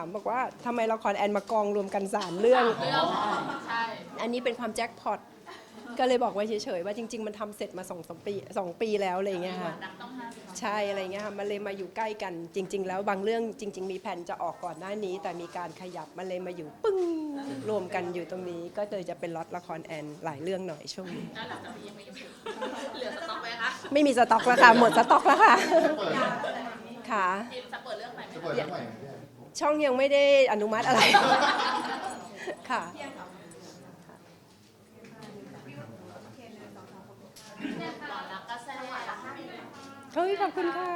ถามบอกว่าทำไมละครแอนมากองรวมกัน3เรื่องเรื่อง ใช่ อันนี้เป็นความแจ็คพอตก็เลยบอกไว้เฉยๆว่าจริง ๆ มันทำเสร็จมาสองสามปีสองปีแล้วอะไรอย่างเงี้ยค่ะดังต้องห้าสิบใช่อะไรเงี้ยค่ะมันเลยมาอยู่ใกล้กันจริง ๆ แล้วบางเรื่องจริง ๆ มีแผนจะออกก่อนหน้านี้ แต่มีการขยับมันเลยมาอยู่ปึ้งรวมกันอยู่ตรงนี้ ก็เลยจะเป็นล็อตละครแอนหลายเรื่องหน่อยช่วงนี้แล้วหลังจากนี้ยังไม่ยังเหลือสต็อกไหมคะไม่มีสต็อกแล้วค่ะหมดสต็อกแล้วค่ะจะเปิดค่ะทีมจะเปิดเรื่องใหม่ไหมจะเปิดเรื่องใหม่ไหมพี่แอน ช่องยังไม่ได้อนุมัติอะไร ค่ะ เฮ้ยขอบคุณค่ะ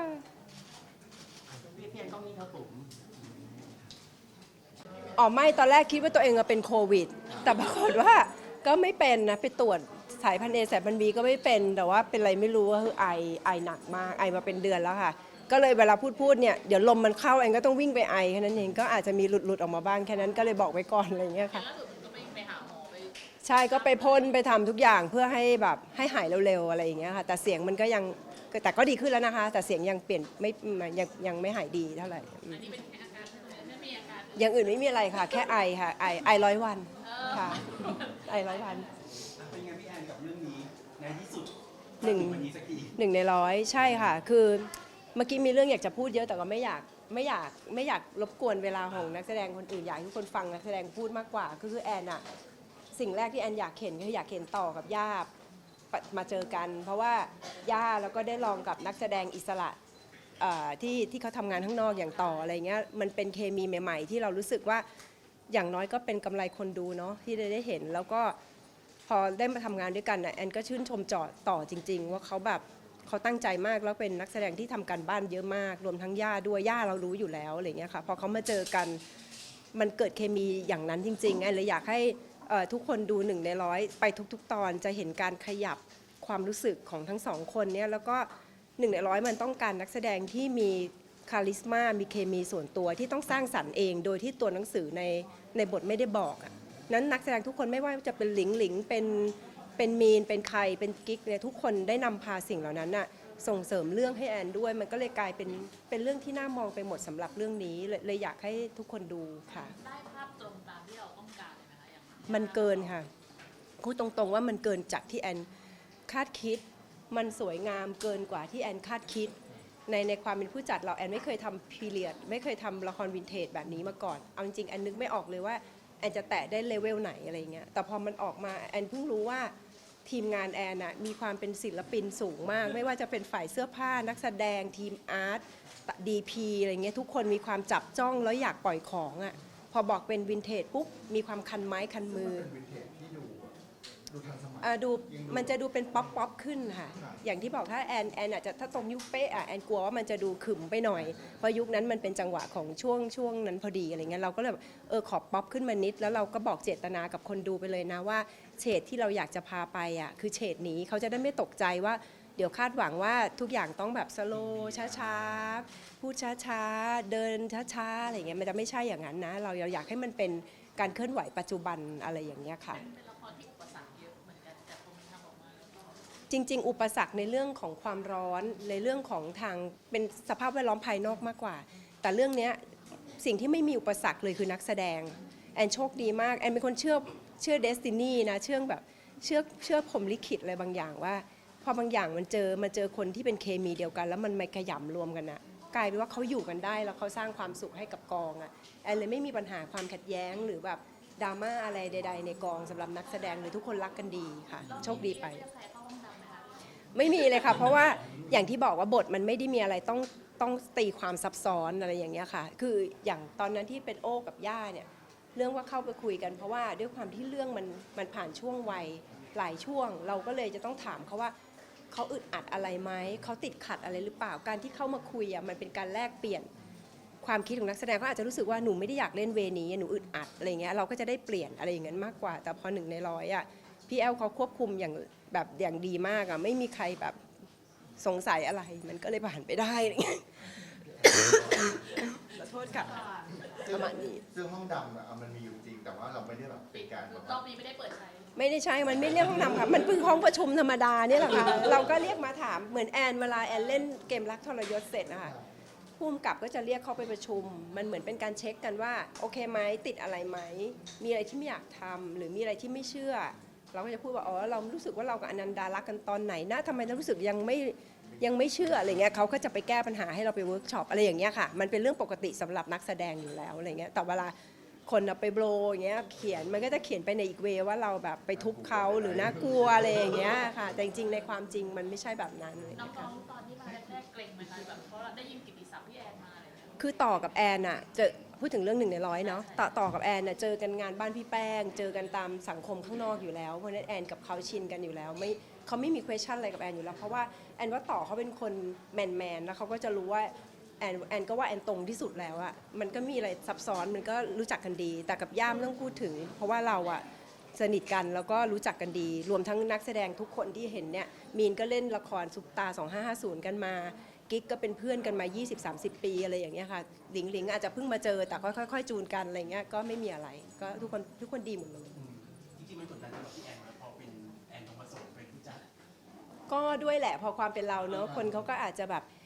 พี่เพียงต้องมีครับผมอ๋อไม่ตอนแรกคิดว่าตัวเองอะเป็นโควิด แต่ปรากฏว่าก็ไม่เป็นนะ ไปตรวจสายพันเอสายพันบีก็ไม่เป็น แต่ว่าเป็นอะไรไม่รู้ว่าคือไอไอหนักมากไอมาเป็นเดือนแล้วค่ะ ก็เลยเวลาพูดพูดเนี่ยเดี๋ยวลมมันเข้าแอนก็ต้องวิ่งไปไอแค่นั้นเองก็อาจจะมีหลุดหลุดๆออกมาบ้างแค่นั้นก็เลยบอกไว้ก่อนอะไรอย่างเงี้ยค่ะล่าสุดก็ไปไปหาหมอไปใช่ก็ไปพ่นไปทำทุกอย่างเพื่อให้แบบให้หายเร็วๆอะไรอย่างเงี้ยค่ะ แต่เสียงมันก็ยังแต่ก็ดีขึ้นแล้วนะคะ แต่เสียงยังเปลี่ยนไม่ยังยังไม่หายดีเท่าไหร่อืมอันนี้เป็นแค่อาการเท่านั้นไม่มีอาการอย่างอื่นไม่มีอะไรค่ะ แค่ไอค่ะไอไอร้อยวันค่ะไอร้อยวันเป็นไงพี่แอนกับเรื่องนี้ในที่สุดหนึ่งถึวันนี้สักทีหนึ่งในร้อยใช่ค่ะ คือ เมื่อกี้มีเรื่องอยากจะพูดเยอะแต่ก็ไม่อยากไม่อยากไม่อยากรบกวนเวลาของนักแสดงคนอื่นอยากให้ทุกคนฟังนักแสดงพูดมากกว่าก็คือแอนอะสิ่งแรกที่แอนอยากเห็นคืออยากเห็นต่อกับย่ามาเจอกัน เพราะว่าย่าแล้วก็ได้ลองกับนักแสดงอิสระที่ที่เขาทำงานข้างนอกอย่างต่ออะไรเงี้ยมันเป็นเคมีใหม่ ๆ ที่เรารู้สึกว่าอย่างน้อยก็เป็นกำไรคนดูเนาะที่ได้ได้เห็นแล้วก็พอได้มาทำงานด้วยกันนะแอนก็ชื่นชมจอต่อจริง ๆ ว่าเขาแบบ เขาตั้งใจมากแล้วเป็นนักแสดงที่ทำการบ้านเยอะมาก รวมทั้งย่าด้วยย่าเรารู้อยู่แล้วอะไรเงี้ยค่ะพอเขามาเจอกันมันเกิดเคมีอย่างนั้นจริงๆแอนเลยอยากให้ทุกคนดูหนึ่งในร้อยไปทุก ๆ ตอนจะเห็นการขยับความรู้สึกของทั้งสองคนเนี่ยแล้วก็หนึ่งในร้อยมันต้องการนักแสดงที่มีคาลิสมามีเคมีส่วนตัวที่ต้องสร้างสรรค์เอง โดยที่ตัวหนังสือในในบทไม่ได้บอกอะนั้นนักแสดงทุกคนไม่ว่าจะเป็นหลิงหลิงเป็น เป็นมีนเป็นใครเป็นกิ๊กเนี่ยทุกคนได้นำพาสิ่งเหล่านั้นน่ะส่งเสริมเรื่องให้แอนด้วย มันก็เลยกลายเป็นเป็นเรื่องที่น่ามองไปหมดสำหรับเรื่องนี้เลยเลยอยากให้ทุกคนดูค่ะ ได้ภาพตรงตามที่เราต้องการเลยนะคะอย่างมันเกินค่ะพูดตรงๆว่ามันเกินจากที่แอนคาดคิด มันสวยงามเกินกว่าที่แอนคาดคิด ในในความเป็นผู้จัดเราแอนไม่เคยทำพีเรียด ไม่เคยทำละครวินเทจแบบนี้มาก่อน เอาจริงๆแอนนึกไม่ออกเลยว่า แอนจะแตะได้เลเวลไหนอะไรเงี้ยแต่พอมันออกมาแอนเพิ่งรู้ว่าทีมงานแอนน่ะมีความเป็นศิลปินสูงมาก ไม่ว่าจะเป็นฝ่ายเสื้อผ้านักแสดงทีมอาร์ตดีพีอะไรเงี้ยทุกคนมีความจับจ้องแล้วอยากปล่อยของอะพอบอกเป็นวินเทจปุ๊บมีความคันไม้คันมือ เป็นวินเทจที่ดูดูทันส อ่าดูมันจะดูเป็นป๊อปป๊อปขึ้นค่ะ อย่างที่บอกถ้าแอนแอนอาจจะถ้าตรงยุคเป๊ะอะแอนกลัวว่ามันจะดูขึมไปหน่อยเพราะยุคนั้นมันเป็นจังหวะของช่วงช่วงนั้นพอดีอะไรเงี้ยเราก็เลยแบบเออขอบป๊อปขึ้นมานิด แล้วเราก็บอกเจตนากับคนดูไปเลยนะว่าเฉดที่เราอยากจะพาไปอะคือเฉดนี้เขาจะได้ไม่ตกใจว่าเดี๋ยวคาดหวังว่าทุกอย่างต้องแบบสโลช้าๆ พูดช้าๆ เดินช้าๆ อะไรเงี้ยมันจะไม่ใช่อย่างนั้นนะ เราอยากให้มันเป็นการเคลื่อนไหวปัจจุบันอะไรอย่างเงี้ยค่ะ จริง ๆ อุปสรรคในเรื่องของความร้อนในเรื่องของทางเป็นสภาพแวดล้อมภายนอกมากกว่า แต่เรื่องเนี้ยสิ่งที่ไม่มีอุปสรรคเลยคือนักแสดง แอนโชคดีมาก แอนเป็นคนเชื่อเชื่อเดสตินีนะเชื่อแบบเชื่อเชื่อผมลิขิตอะไรบางอย่างว่า พอบางอย่างมันเจอมาเจอคนที่เป็นเคมีเดียวกัน แล้วมันมาขยำรวมกันนะกลายเป็นว่าเขาอยู่กันได้แล้วเขาสร้างความสุขให้กับกองอะแอนเลยไม่มีปัญหาความขัดแย้งหรือแบบดราม่าอะไรใด ๆ ในกองสำหรับนักแสดงเลยทุกคนรักกันดีค่ะ โชคดีไป ไม่มีเลยค่ะ เพราะว่าอย่างที่บอกว่าบทมันไม่ได้มีอะไรต้องต้องตีความซับซ้อนอะไรอย่างเงี้ยค่ะ คืออย่างตอนนั้นที่เป็นโอ้กับย่าเนี่ย เรื่องว่าเข้าไปคุยกันเพราะว่าด้วยความที่เรื่องมันมันผ่านช่วงวัยหลายช่วง เราก็เลยจะต้องถามเขาว่าเขาอึดอัดอะไรไหมเขาติดขัดอะไรหรือเปล่าการที่เข้ามาคุยอะมันเป็นการแลกเปลี่ยนความคิดของนักแสดงเขาอาจจะรู้สึกว่าหนูไม่ได้อยากเล่นเวนี้หนูอึดอัดอะไรเงี้ยเราก็จะได้เปลี่ยนอะไรอย่างนั้นมากกว่า แต่พอหนึ่งในร้อยอะพี่แอลเขาควบคุมอย่าง แบบอย่างดีมากอะไม่มีใครแบบสงสัยอะไร มันก็เลยผ่านไปได้อะไรเงี้ยขอโทษค่ะ ประมาณนี้ ซึ่งห้องดำอะมันมีอยู่จริง แต่ว่าเราไม่ได้แบบเป็นการแบบรอบนี้ไม่ได้เปิดใช้ ไม่ได้ใช่มันไม่เรียกห้องนำค่ะ มันเพิ่งห้องประชุมธรรมดาเนี่ยแหละค่ะ เราก็เรียกมาถาม เหมือนแอนเวลาแอนเล่นเกมรักทรยศเสร็จนะคะพภูมิกับก็จะเรียกเขาไปประชุม มันเหมือนเป็นการเช็คกันว่า โอเคไหมติดอะไรไหม มีอะไรที่ไม่อยากทำหรือมีอะไรที่ไม่เชื่อ เราก็จะพูดว่าอ๋อเรารู้สึกว่าเรากับอนันดารักกันตอนไหนนะทำไมเรารู้สึกยังไม่ยังไม่เชื่ออะไรเงี้ยเขาก็จะไปแก้ปัญหาให้เราไปเวิร์กช็อปอะไรอย่างเงี้ยค่ะ มันเป็นเรื่องปกติสำหรับนักแสดงอยู่แล้วอะไรเงี้ยแต่เวลาคนเอาไปโบรอย่างเงี้ยเขียนมันก็จะเขียนไปในอีกเวย์ว่าเราแบบไปทุบเขาหรือน่ากลัวอะไรอย่างเงี้ยค่ะ แต่จริงๆในความจริงมันไม่ใช่แบบนั้นอะไรน้เงี้ยค่ะองๆตอนที่มาแรกๆเกรงไหมคะแบบเพราะเราได้ยินกิตติศัพท์พี่แอนมาอะไรอย่างเงี้ยคือต่อกับแอนอะเจอ พูดถึงเรื่องหนึ่งในร้อยเนาะต่อต่อกับแอนน่ะเจอกันงานบ้านพี่แป้ง เจอกันตามสังคมข้างนอกอยู่แล้วเพราะฉะนั้นแอนกับเขาชินกันอยู่แล้วไม่เขาไม่มี question อะไรกับแอนอยู่แล้ว เพราะว่าแอนว่าต่อเขาเป็นคนแมนแมนๆแล้วเขาก็จะรู้ว่าแอนแอนก็ว่าแอนตรงที่สุดแล้วอะมันก็มีอะไรซับซ้อนมันก็รู้จักกันดี แต่กับย่ามไม่ต้องพูดถึง เพราะว่าเราอะสนิทกันแล้วก็รู้จักกันดี รวมทั้งนักแสดงทุกคนที่เห็นเนี่ยมีนก็เล่นละครซุปตา 2550 กันมา กิ๊กก็เป็นเพื่อนกันมา 20-30 ปีอะไรอย่างเงี้ยค่ะหลิงหลิงอาจจะเพิ่งมาเจอแต่ค่อยๆ จูนกันอะไรเงี้ยก็ไม่มีอะไร ก็ทุกคนทุกคนดีหมดเลยอืมจริงๆมันกดดันสำหรับพี่แอนไหมพอเป็นแอนทองผสมเป็นผู้จัดก็ด้วยแหละพอความเป็นเราเนอะอ่าคนเขาก็อาจจะแบบแ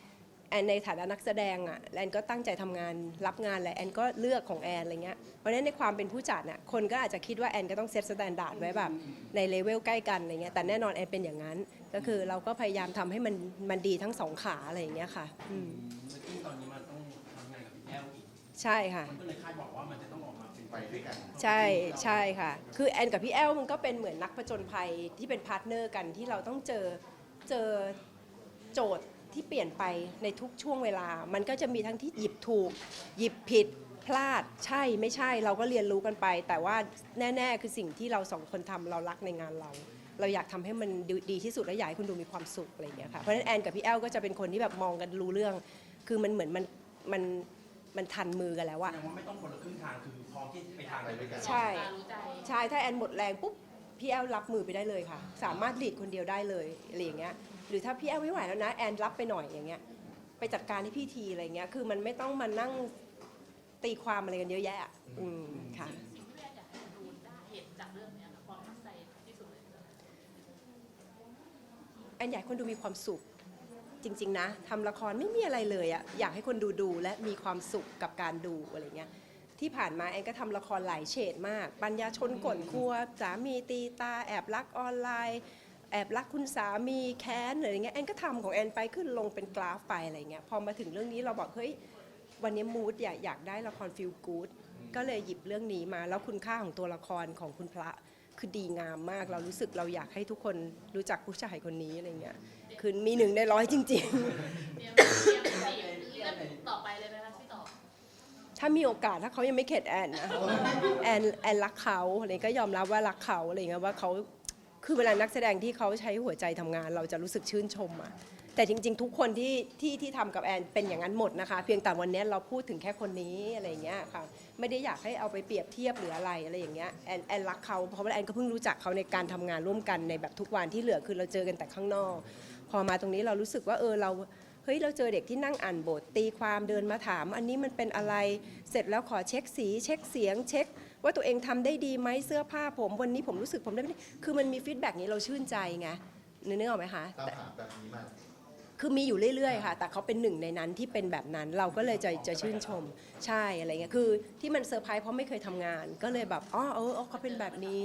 อนในฐานะนักแสดงอะแอนก็ตั้งใจทำงานรับงานแหละแอนก็เลือกของแอนอะไรเงี้ยเพราะฉะนั้นในความเป็นผู้จัดน่ะคนก็อาจจะคิดว่าแอนก็ต้องเซตสแตนดาร์ดไว้แบบในเลเวลใกล้กันอะไรเงี้ยแต่แน่นอนแอนเป็นอย่างนั้น ก็คือเราก็พยายามทำให้มันมันดีทั้งสองขาอะไรอย่างเงี้ยค่ะอืมแล้วยิ่งตอนนี้มันต้องทำงานกับพี่แอลอีกใช่ค่ะมันก็เลยคาดหวังว่ามันจะต้องออกมาเป็นไปด้วยกันใช่ใช่ค่ะ คือแอนกับพี่แอลมันก็เป็นเหมือนนักผจญภัยที่เป็นพาร์ทเนอร์กันที่เราต้องเจอเจอโจทย์ ที่เปลี่ยนไปในทุกช่วงเวลา มันก็จะมีทั้งที่หยิบถูก หยิบผิดพลาดใช่ไม่ใช่เราก็เรียนรู้กันไป แต่ว่าแน่ๆ คือสิ่งที่เราสองคนทำเรารักในงานเรา เราอยากทำให้มันดีดีที่สุดและอยากให้คุณดูมีความสุขอะไรอย่างเงี้ยค่ะเพราะฉะนั้นแอนกับพี่แอลก็จะเป็นคนที่แบบมองกันรู้เรื่อง คือมันเหมือนมันมันมันทันมือกันแล้วแสอะดงว่าไม่ต้องคนละครึ่งทางคือพร้อมที่จะไปทางไปด้วยกันใช่ตารู้ใจใช่ถ้าแอนหมดแรงปุ๊บ พี่แอลรับมือไปได้เลยค่ะ สามารถหลีดคนเดียวได้เลยอะไรอย่างเงี้ยหรือถ้าพี่แอลไม่ไหวแล้วนะแอนรับไปหน่อยอย่างเงี้ยไปจัดการให้พี่ทีอะไรเงี้ยคือมันไม่ต้องมานั่งตีความอะไรกันเยอะแยะอะอืมค่ะ สิ่งที่พี่แอนอยากให้ดูได้เห็นจากเรื่องเนี้ยค่ะความตั้งใจที่สุดเลยคือแอนอยากให้คนดูมีความสุข จริง ๆ นะทำละครไม่มีอะไรเลยอะอยากให้คนดูดูและมีความสุขกับการดูอะไรเงี้ย ที่ผ่านมาแอนก็ทำละครหลายเฉดมาก ปัญญาชนก่นครัวสามีตีตาแอบรักออนไลน์ แอบรักคุณสามีแค้นอะไรเงี้ยแอนก็ทำของแอนไปขึ้นลงเป็นกราฟไปอะไรเงี้ยพอมาถึงเรื่องนี้เราบอกเฮ้ยวันนี้มูดอยากอยากได้ละครฟิลกู๊ดก็เลยหยิบเรื่องนี้มาแล้วคุณค่าของตัวละครของคุณพระคือดีงามมาก เรารู้สึกเราอยากให้ทุกคนรู้จักผู้ชายคนนี้อะไรเงี้ยคือมีหนึ่งในร้อยจริง ๆ เตรียมเตรียมเรื่องต่อไปเลยไหมคะามีโอกาสถ้าเขายังไม่เข็ดแอนนะแอนแอนรักเขาอะไรก็ยอมรับว่ารักเขาอะไรเงี้ยว่าเขาคือเวลานักแสดงที่เขาใช้หัวใจทำงาน เราจะรู้สึกชื่นชมอะแต่จริง ๆ ทุกคนที่ที่ที่ทำกับแอนเป็นอย่างนั้นหมดนะคะ เพียงแต่วันนี้เราพูดถึงแค่คนนี้อะไรเงี้ยค่ะไม่ได้อยากให้เอาไปเปรียบเทียบหรืออะไรอะไรอย่างเงี้ยแอนแอนรักเขาเพราะว่าแอนก็เพิ่งรู้จักเขาในการทำงานร่วมกันในแบบทุกวันที่เหลือคือเราเจอกันแต่ข้างนอก พอมาตรงนี้เรารู้สึกว่าเออเรา เฮ้ยเราเจอเด็กที่นั่งอ่านบท ตีความเดินมาถาม อันนี้มันเป็นอะไรเสร็จแล้วขอเช็คสี เช็คเสียง เช็ค ว่าตัวเองทำได้ดีไหมเสื้อผ้าผม วันนี้ผมรู้สึกผมได้ไม่ดีคือมันมีฟีดแบ็กนี้เราชื่นใจไงนึกออกไหมคะตามแต่หาแบบนี้มาคือมีอยู่เรื่อยๆค่ะ แต่เขาเป็นหนึ่งในนั้นที่เป็นแบบนั้น เราก็เลยจะจะชื่นชม ใช่อะไรเงี้ย คือที่มันเซอร์ไพรส์เพราะไม่เคยทำงาน ก็เลยแบบ อ๋อเออเขาเป็นแบบนี้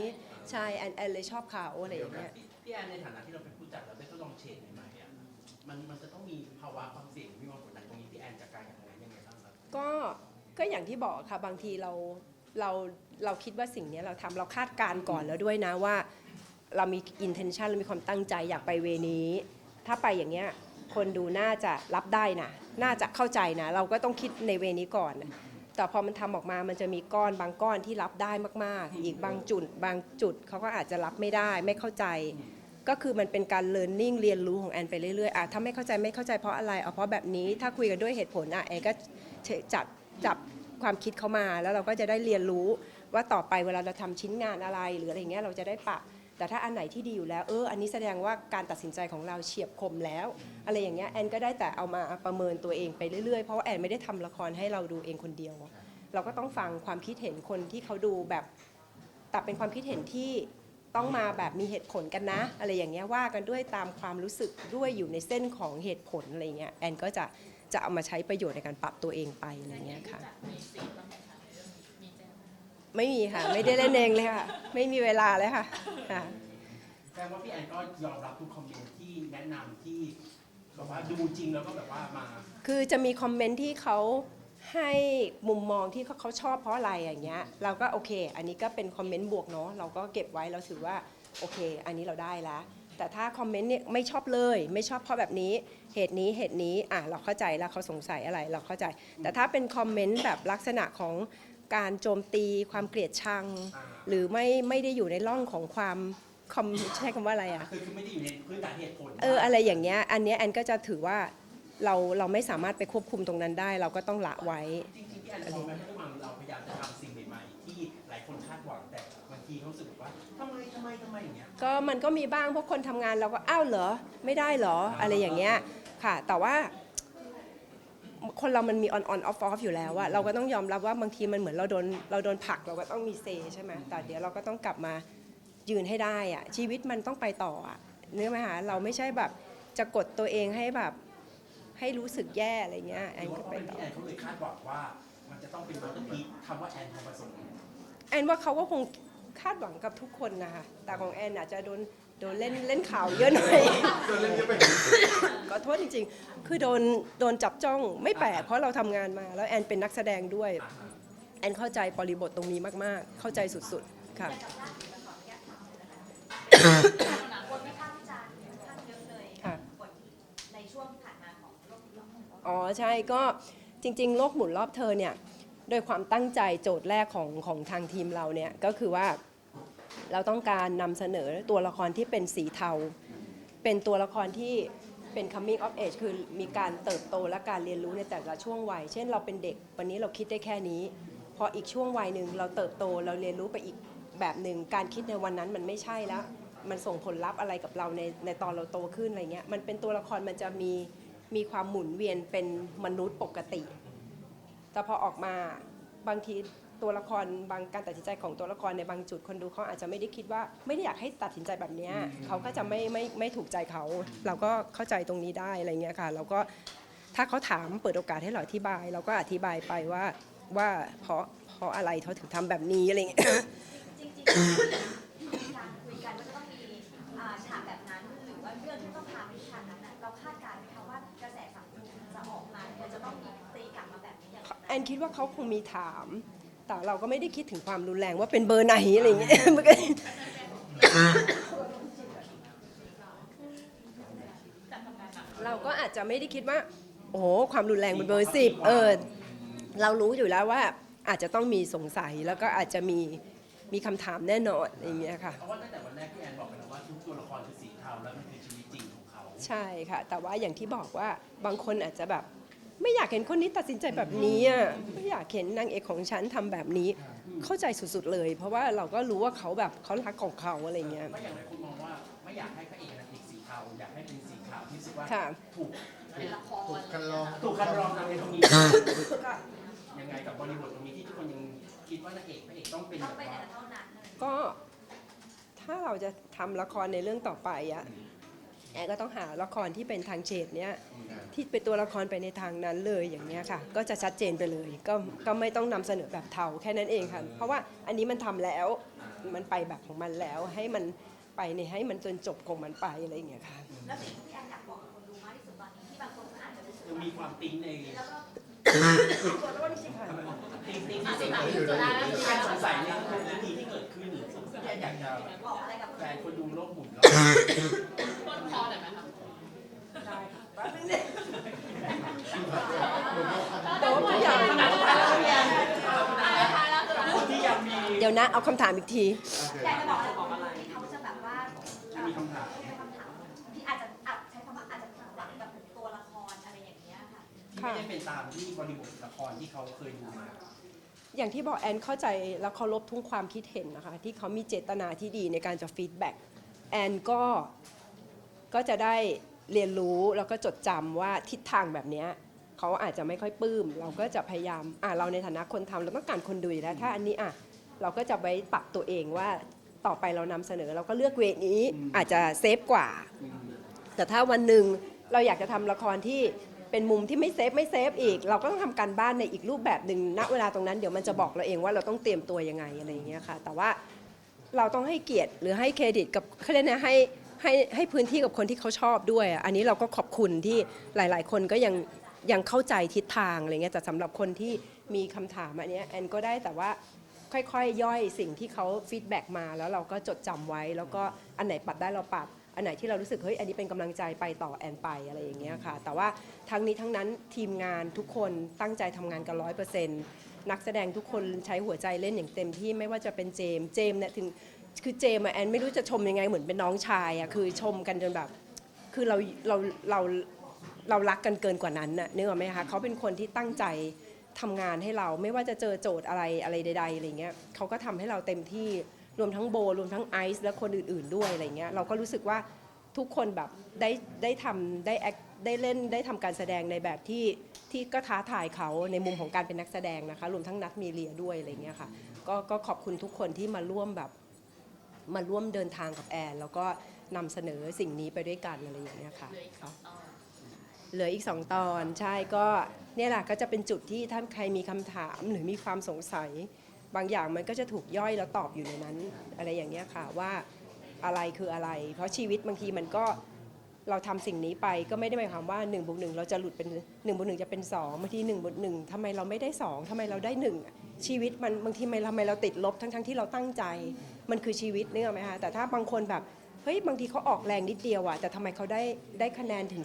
ใช่ แอนแอนเลยชอบเขาอะไรอย่างเงี้ย พี่แอนในฐานะที่เราเป็นผู้จัดเราได้ทดลองเชนใหม มันมันจะต้องมีภาวะความเสี่ยงมีความกดดันตรงนี้พี่แอนจัดการกับตรงนี้ยังไงบ้างครับก็ก็อย่างที่บอกค่ะบางทีเราเราเราคิดว่าสิ่งนี้เราทำเราคาดการณ์ก่อนแล้วด้วยนะว่า เรามี intention เรามีความตั้งใจอยากไปเวนี้ ถ้าไปอย่างเงี้ยคนดูน่าจะรับได้นะน่าจะเข้าใจนะ เราก็ต้องคิดในเวนี้ก่อน แต่พอมันทำออกมามันจะมีก้อนบางก้อนที่รับได้มากๆ อีกบางจุด บางจุดเขาก็อาจจะรับไม่ได้ไม่เข้าใจ ก็คือมันเป็นการ learning เรียนรู้ของแอนไปเรื่อยๆอะถ้าไม่เข้าใจไม่เข้าใจเพราะอะไรเอาเพราะแบบนี้ถ้าคุยกันด้วยเหตุผลอะแอนก็จับจับความคิดเขามาแล้วเราก็จะได้เรียนรู้ว่าต่อไปเวลาเราทำชิ้นงานอะไร หรืออะไรเงี้ยเราจะได้ปรับแต่ถ้าอันไหนที่ดีอยู่แล้วเอออันนี้แสดงว่าการตัดสินใจของเราเฉียบคมแล้ว อะไรอย่างเงี้ยแอนก็ได้แต่เอามาประเมินตัวเองไปเรื่อยๆ เพราะว่าแอนไม่ได้ทำละครให้เราดูเองคนเดียว เราก็ต้องฟังความคิดเห็นคนที่เขาดูแบบแต่เป็นความคิดเห็นที่ ต้องมาแบบมีเหตุผลกันนะ อะไรอย่างเงี้ยว่ากันด้วยตามความรู้สึกด้วยอยู่ในเส้นของเหตุผลอะไรเงี้ยแอนก็จะจะเอามาใช้ประโยชน์ในการปรับตัวเองไปอะไรเงี้ยค่ะจากมีซีนบ้างไหมคะในเรื่องนี้มีแจ้งไหมไม่มีค่ะ ไม่ได้เล่นเองเลยค่ะ ไม่มีเวลาเลยค่ะค่ะแสดงว่าพี่แอนก็ยอมรับทุกคอมเมนต์ที่แนะนำที่แบบว่าดูจริงแล้วก็แบบว่ามา คือจะมีคอมเมนต์ที่เขา ให้มุมมองที่เขาเขาชอบเพราะอะไรอย่างเงี้ยเราก็โอเค อันนี้ก็เป็นคอมเมนต์บวกเนาะเราก็เก็บไว้เราถือว่าโอเค อันนี้เราได้แล้วแต่ถ้าคอมเมนต์เนี่ยไม่ชอบเลย ไม่ชอบเพราะแบบนี้เหตุนี้เหตุนี้อะเราเข้าใจแล้วเขาสงสัยอะไรเราเข้าใจ แต่ถ้าเป็นคอมเมนต์แบบลักษณะของการโจมตีความเกลียดชังอ่าหรือไม่ไม่ได้อยู่ในร่องของความคอมใช้คำว่าอะไรอะคือคือไม่ได้อยู่ในพื้นฐานเหตุผลเอออะไรอย่างเงี้ยอันเนี้ยแอนก็จะถือว่า เราเราไม่สามารถไปควบคุมตรงนั้นได้ เราก็ต้องละไว้ จริงๆพี่แอนรู้ไหมทุกวันเราพยายามจะทำสิ่งใหม่ๆที่หลายคนคาดหวังแต่บางทีเขารู้สึกว่าทำไมทำไมทำไมอย่างเงี้ย ก็มันก็มีบ้างพวกคนทำงานเราก็อ้าวเหรอ ไม่ได้เหรอ อะไรอย่างเงี้ยค่ะ แต่ว่า คนเรามันมีออนออนออฟออฟอยู่แล้วอะเราก็ต้องยอมรับว่าบางทีมันเหมือนเราโดนเราโดนผลักเราก็ต้องมีเซใช่ไหมแต่เดี๋ยวเราก็ต้องกลับมายืนให้ได้อะชีวิตมันต้องไปต่ออะเนื้อไหมคะเราไม่ใช่แบบจะกดตัวเองให้แบบ ให้รู้สึกแย่อะไรเงี้ยแอหรืนอว่าก็เขาไปเป็นต่อ พี่แอนเขาเลยคาดหวังว่า มันจะต้องเป็นมาสเตอร์พีซคำว่าแอนทองผสมแอนว่าเขาก็คงคาดหวังกับทุกคนนะคะแต่ของแอนอาจจะโดนโดนเล่นเล่นข่าวเยอะหน่อย จนเล่นเยอะไปขอโทษจริงๆ คือโดนโดนจับจ้องไม่แปลกเพราะเราทำงานมา แล้วแอนเป็นนักแสดงด้วยอ่าฮะแอนเข้าใจบริบทตรงนี้มากๆ เข้าใจสุดๆ ค่ะคนวิพากษ์วิจารณ์ค่อนข้างเยอะเลย ค่ะ บทในช่วงผ่านมาของโลกร้ อ๋อใช่ก็จริง ๆ โลกหมุนรอบเธอเนี่ยโดยความตั้งใจโจทย์แรกของของทางทีมเราเนี่ยก็คือว่าเราต้องการนำเสนอตัวละครที่เป็นสีเทา เป็นตัวละครที่เป็น coming of age คือมีการเติบโตและการเรียนรู้ในแต่ละช่วงวัย เช่นเราเป็นเด็ก วันนี้เราคิดได้แค่นี้ พออีกช่วงวัยหนึ่งเราเติบโตเราเรียนรู้ไปอีกแบบหนึ่งการคิดในวันนั้นมันไม่ใช่แล้ว มันส่งผลลัพธ์อะไรกับเราในในตอนเราโตขึ้นอะไรเงี้ยมันเป็นตัวละครมันจะมี มีความหมุนเวียนเป็นมนุษย์ปกติ แต่พอออกมาบางทีตัวละครบางการตัดสินใจของตัวละครในบางจุดคนดูเขาอาจจะไม่ได้คิดว่าไม่ได้อยากให้ตัดสินใจแบบเนี้ยเขาก็จะไม่ไม่ไม่ถูกใจเขา เราก็เข้าใจตรงนี้ได้อะไรเงี้ยค่ะเราก็ถ้าเขาถามเปิดโอกาสให้เราอธิบาย เราก็อธิบายไปว่าว่าเพราะเพราะอะไรเขาถึงทำแบบนี้อะไรเงี้ย อย่างไรแอนคิดว่าเขาคงมีถาม แต่เราก็ไม่ได้คิดถึงความรุนแรงว่าเป็นเบอร์ไหนอะไรเงี้ยมันก็จากทำงานหนักเราก็อาจจะไม่ได้คิดว่า โอ้โหความรุนแรงเป็นเบอร์สิบเออเรารู้อยู่แล้วว่าอาจจะต้องมีสงสัยแล้วก็อาจจะมีมีคำถามแน่นอนอย่างเงี้ยค่ะ เพราะว่าตั้งแต่วันแรกพี่แอนบอกไปแล้วว่าทุกตัวละครคือสีเทาแล้วมันคือชีวิตจริงของเขา ใช่ค่ะ แต่ว่าอย่างที่บอกว่าบางคนอาจจะแบบ ไม่อยากเห็นคนนี้ตัดสินใจแบบนี้อะไม่อยากเห็นนางเอกของฉันทำแบบนี้ เข้าใจสุดๆเลย เพราะว่าเราก็รู้ว่าเขาแบบเขารักของเขาอะไรเงี้ยก็อย่างไรคุณมองว่าไม่อยากให้พระเอกนางเอกสีเทาอยากให้เป็นสีขาวที่รู้สึกว่าค่ะถูกเป็นละครถูกคันลองถูกคัดกรองทางในตรงนี้ยังไงกับบริบทตรงนี้ที่ทุกคนยังคิดว่านางเอกพระเอกต้องเป็นต้แบองบเป็นอว่าย่างนั้นเท่านั้นเลยก็ถ้าเราจะทำละครในเรื่องต่อไปอะ แอนก็ต้องหาละครที่เป็นทางเฉดเนี้ยที่เป็นตัวละครไปในทางนั้นเลยอย่างเนี้ยค่ะ ก็จะชัดเจนไปเลย ก็ก็ไม่ต้องนำเสนอแบบเทาแค่นั้นเองค่ะเพราะว่าอันนี้มันทำแล้วมันไปแบบของมันแล้วให้มันไปในให้มันจนจบของมันไปอะไรอย่างเงี้ยค่ะแล้วสิ่งที่พี่แอนอยากบอกกับคนดูมากที่สุดตอนนี้ที่บางคนอาจจะรู้สึกยังว่ามีความติ้งในแล้วก็ติ้งติ้งที่สุดที่การสงสัยในทุกนาทีที่เกิดขึ้นที่แอนอยากจะบอกอะไรกับแฟนคนดูโลกหมุนแล้ว ต้นคอหน่อยไหมคะ แต่ว่าทุกอย่างคนที่ยังมีเดี๋ยวนะ เอาคำถามอีกที อยากจะบอกอะไรที่เขาจะแบบว่ามีคำถามมีคำถามที่อาจจะอาจใช้คำว่าอาจจะผิดหวังกับตัวละครอะไรอย่างเงี้ยค่ะ ที่ไม่ได้เป็นตามที่บริบทละครที่เขาเคยดูมา อย่างที่บอกแอนเข้าใจและเคารพทุกความคิดเห็นนะคะ ที่เขามีเจตนาที่ดีในการจะฟีดแบ็กแอนก็ก็จะได้ เรียนรู้แล้วก็จดจำว่าทิศทางแบบเนี้ยเขาอาจจะไม่ค่อยปลื้ม เราก็จะพยายามอะเราในฐานะคนทำเราต้องการคนดูอยู่แล้วถ้าอันนี้อะเราก็จะไว้ปรับตัวเองว่าต่อไปเรานำเสนอเราก็เลือกเวทนี้อืมอาจจะเซฟกว่า แต่ถ้าวันหนึ่งเราอยากจะทำละครที่เป็นมุมที่ไม่เซฟไม่เซฟอีก เราก็ต้องทำการบ้านในอีกรูปแบบหนึ่งณเวลาตรงนั้นเดี๋ยวมันจะบอกเราเองว่าเราต้องเตรียมตัวยังไงอะไรอย่างเงี้ยค่ะ แต่ว่าเราต้องให้เกียรติหรือให้เครดิตกับเขาเรียกนะให้ ให้ให้พื้นที่กับคนที่เขาชอบด้วยอะอันนี้เราก็ขอบคุณที่หลาย ๆ คนก็ยังยังเข้าใจทิศทางอะไรเงี้ยแต่สำหรับคนที่มีคำถามอันเนี้ยแอนก็ได้แต่ว่าค่อยๆย่อยสิ่งที่เขาฟีดแบ็กมาแล้วเราก็จดจำไว้ แล้วก็อันไหนปัดได้เราปัดอันไหนที่เรารู้สึกเฮ้ยอันนี้เป็นกำลังใจไปต่อแอนไปอะไรอย่างเงี้ยค่ะ แต่ว่าทั้งนี้ทั้งนั้นทีมงานทุกคนตั้งใจทำงานกันร้อยเปอร์เซ็นต์นักแสดงทุกคนใช้หัวใจเล่นอย่างเต็มที่ไม่ว่าจะเป็นเจมส์เจมส์เนี่ยถึง คือเจมส์แอนไม่รู้จะชมยังไงเหมือนเป็นน้องชายอะคือชมกันจนแบบ คือเราเราเราเรารักกันเกินกว่านั้นน่ะนึกออกไหมคะเขาเป็นคนที่ตั้งใจทำงานให้เราไม่ว่าจะเจอโจทย์อะไรอะไรใดๆอะไรเงี้ยเขาก็ทำให้เราเต็มที่รวมทั้งโบรวมทั้งไอซ์และคนอื่นๆด้วยอะไรเงี้ยเราก็รู้สึกว่าทุกคนแบบได้ได้ทำได้แอคได้เล่นได้ทำการแสดงในแบบที่ที่ก็ท้าทายเขาในมุมของการเป็นนักแสดงนะคะ รวมทั้งนัดมีเลียด้วยอะไรเงี้ยค่ะก็ก็ขอบคุณทุกคนที่มาร่วมแบบ มาร่วมเดินทางกับแอนแล้วก็นำเสนอสิ่งนี้ไปด้วยกันอะไรอย่างเงี้ยค่ะเหลืออีกสองตอนเหลืออีก2ตอนใช่ก็เนี่ยแหละก็จะเป็นจุดที่ท่านใครมีคำถามหรือมีความสงสัย บางอย่างมันก็จะถูกย่อยแล้วตอบอยู่ในนั้น อะไรอย่างเงี้ยค่ะว่าอะไรคืออะไร เพราะชีวิตบางทีมันก็เราทำสิ่งนี้ไปก็ไม่ได้หมายความว่า1นบวกหเราจะหลุดเป็น1นบวกหจะเป็น2บางที1นบวกหทำไมเราไม่ได้ 2ทำไมเราได้1อะชีวิตมันบางทีทำไมเราติดลบทั้งๆที่เราตั้งใจ มันคือชีวิตเนี่ยไหมคะแต่ถ้าบางคนแบบเฮ้ยบางทีเขาออกแรงนิดเดียวอะแต่ทำไมเขาได้ได้คะแนนถึง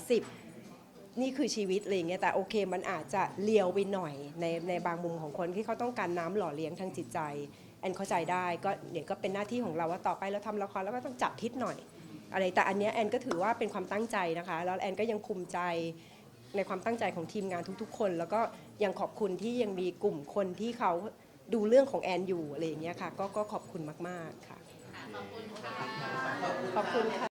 10 นี่คือชีวิตอะไรเงี้ยแต่โอเคมันอาจจะเลียวไปหน่อยในในบางมุมของคนที่เขาต้องการน้ำหล่อเลี้ยงทางจิตใจแอนเข้าใจได้ก็เดี๋ยวก็เป็นหน้าที่ของเราว่าต่อไปเราทำละครแล้วก็ต้องจับทิศหน่อยอะไรแต่อันนี้แอนก็ถือว่าเป็นความตั้งใจนะคะ แล้วแอนก็ยังภูมิใจในความตั้งใจของทีมงานทุกๆ คน แล้วก็ยังขอบคุณที่ยังมีกลุ่มคนที่เขา ดูเรื่องของแอนอยู่อะไรอย่างเงี้ยค่ะ ก็ก็ขอบคุณมาก ๆ ค่ะ ขอบคุณค่ะ